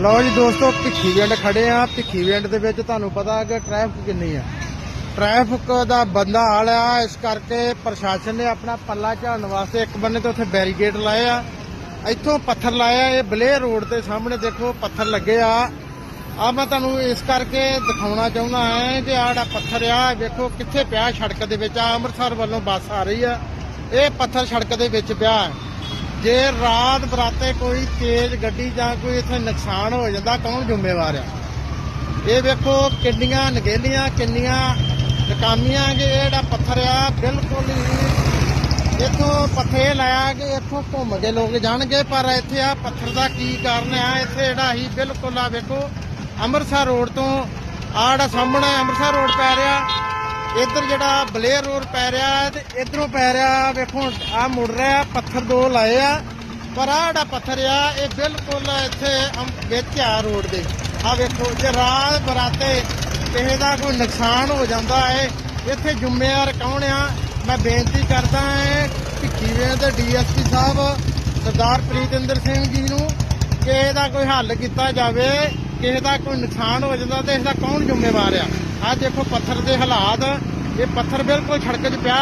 ਲਓ ਜੀ ਦੋਸਤੋ, ਭਿੱਖੀ ਵਿੰਡ ਖੜੇ ਆ ਭਿੱਖੀ ਵਿੰਡ ਦੇ ਵਿੱਚ ਤੁਹਾਨੂੰ ਪਤਾ ਕਿ ਟ੍ਰੈਫਿਕ ਕਿੰਨੀ ਆ। ਟ੍ਰੈਫਿਕ ਦਾ ਬੰਦਾ ਹਾਲ ਆ ਇਸ ਕਰਕੇ ਪ੍ਰਸ਼ਾਸਨ ਨੇ ਆਪਣਾ ਪੱਲਾ ਝਾੜਨ ਵਾਸਤੇ ਇੱਕ ਬੰਨੇ ਤੋਂ ਉੱਥੇ ਬੈਰੀਕੇਡ ਲਾਏ ਆ। ਇੱਥੋਂ ਪੱਥਰ ਲਾਇਆ, ਇਹ ਬਲੇ ਰੋਡ ਦੇ ਸਾਹਮਣੇ ਦੇਖੋ, ਪੱਥਰ ਲੱਗੇ ਆ। ਆ ਮੈਂ ਤੁਹਾਨੂੰ ਇਸ ਕਰਕੇ ਦਿਖਾਉਣਾ ਚਾਹੁੰਦਾ ਹਾਂ ਕਿ ਆਹ ਜਿਹੜਾ ਪੱਥਰ ਆ, ਵੇਖੋ ਕਿੱਥੇ ਪਿਆ ਸੜਕ ਦੇ ਵਿੱਚ। ਆ ਅੰਮ੍ਰਿਤਸਰ ਵੱਲੋਂ ਬੱਸ ਆ ਰਹੀ ਆ। ਇਹ ਪੱਥਰ ਸੜਕ ਦੇ ਵਿੱਚ ਪਿਆ। ਹੈ। ਜੇ ਰਾਤ ਬਰਾਤੇ ਕੋਈ ਤੇਜ਼ ਗੱਡੀ ਜਾਂ ਕੋਈ ਇੱਥੇ ਨੁਕਸਾਨ ਹੋ ਜਾਂਦਾ, ਕੌਣ ਜ਼ਿੰਮੇਵਾਰ ਆ? ਇਹ ਵੇਖੋ ਕਿੰਨੀਆਂ ਨਗੇਲੀਆਂ, ਕਿੰਨੀਆਂ ਨਕਾਮੀਆਂ ਕਿ ਇਹ ਜਿਹੜਾ ਪੱਥਰ ਆ, ਬਿਲਕੁਲ ਹੀ ਇੱਥੋਂ ਪੱਥੇ ਲਾਇਆ ਕਿ ਇੱਥੋਂ ਘੁੰਮ ਕੇ ਲੋਕ ਜਾਣਗੇ, ਪਰ ਇੱਥੇ ਆ ਪੱਥਰ ਦਾ ਕੀ ਕਾਰਨ ਆ? ਇੱਥੇ ਜਿਹੜਾ ਹੀ ਬਿਲਕੁਲ ਆ ਵੇਖੋ ਅੰਮ੍ਰਿਤਸਰ ਰੋਡ ਤੋਂ ਆ ਜਿਹੜਾ ਸਾਹਮਣੇ ਅੰਮ੍ਰਿਤਸਰ ਰੋਡ ਪੈ ਰਿਹਾ। ਇੱਧਰ ਜਿਹੜਾ ਬਲੇਅਰ ਰੋਡ ਪੈ ਰਿਹਾ ਹੈ ਤੇ ਇਧਰੋਂ ਪੈ ਰਿਹਾ, ਵੇਖੋ ਆ ਮੁੜ ਰਿਹਾ, ਪੱਥਰ ਦੋ ਲਾਏ ਆ, ਪਰ ਆ ਜਿਹੜਾ ਪੱਥਰ ਆ, ਇਹ ਬਿਲਕੁਲ ਇੱਥੇ ਵਿੱਚ ਆ ਰੋਡ ਦੇ। ਆ ਵੇਖੋ, ਜੇ ਰਾਤ ਬਰਾਤੇ ਕਿਸੇ ਦਾ ਕੋਈ ਨੁਕਸਾਨ ਹੋ ਜਾਂਦਾ ਹੈ, ਇੱਥੇ ਜ਼ਿੰਮੇਵਾਰ ਕੌਣ ਆ? ਮੈਂ ਬੇਨਤੀ ਕਰਦਾ ਹਾਂ ਭਿੱਖੀਵੇ ਦੇ ਡੀਐਸਪੀ ਸਾਹਿਬ, ਸਰਦਾਰ ਪ੍ਰੀਤਿੰਦਰ ਸਿੰਘ ਜੀ ਨੂੰ ਕਿ ਇਹਦਾ ਕੋਈ ਹੱਲ ਕੀਤਾ ਜਾਵੇ, ਕਿਸੇ ਦਾ ਕੋਈ ਨੁਕਸਾਨ ਹੋ ਜਾਂਦਾ ਤੇ ਇਸ ਦਾ ਕੌਣ ਜ਼ਿੰਮੇਵਾਰ ਆ? ਆਹ ਦੇਖੋ ਪੱਥਰ ਦੇ ਹਾਲਾਤ ਇਹ ਪੱਥਰ ਬਿਲਕੁਲ ਸੜਕ 'ਚ ਪਿਆ।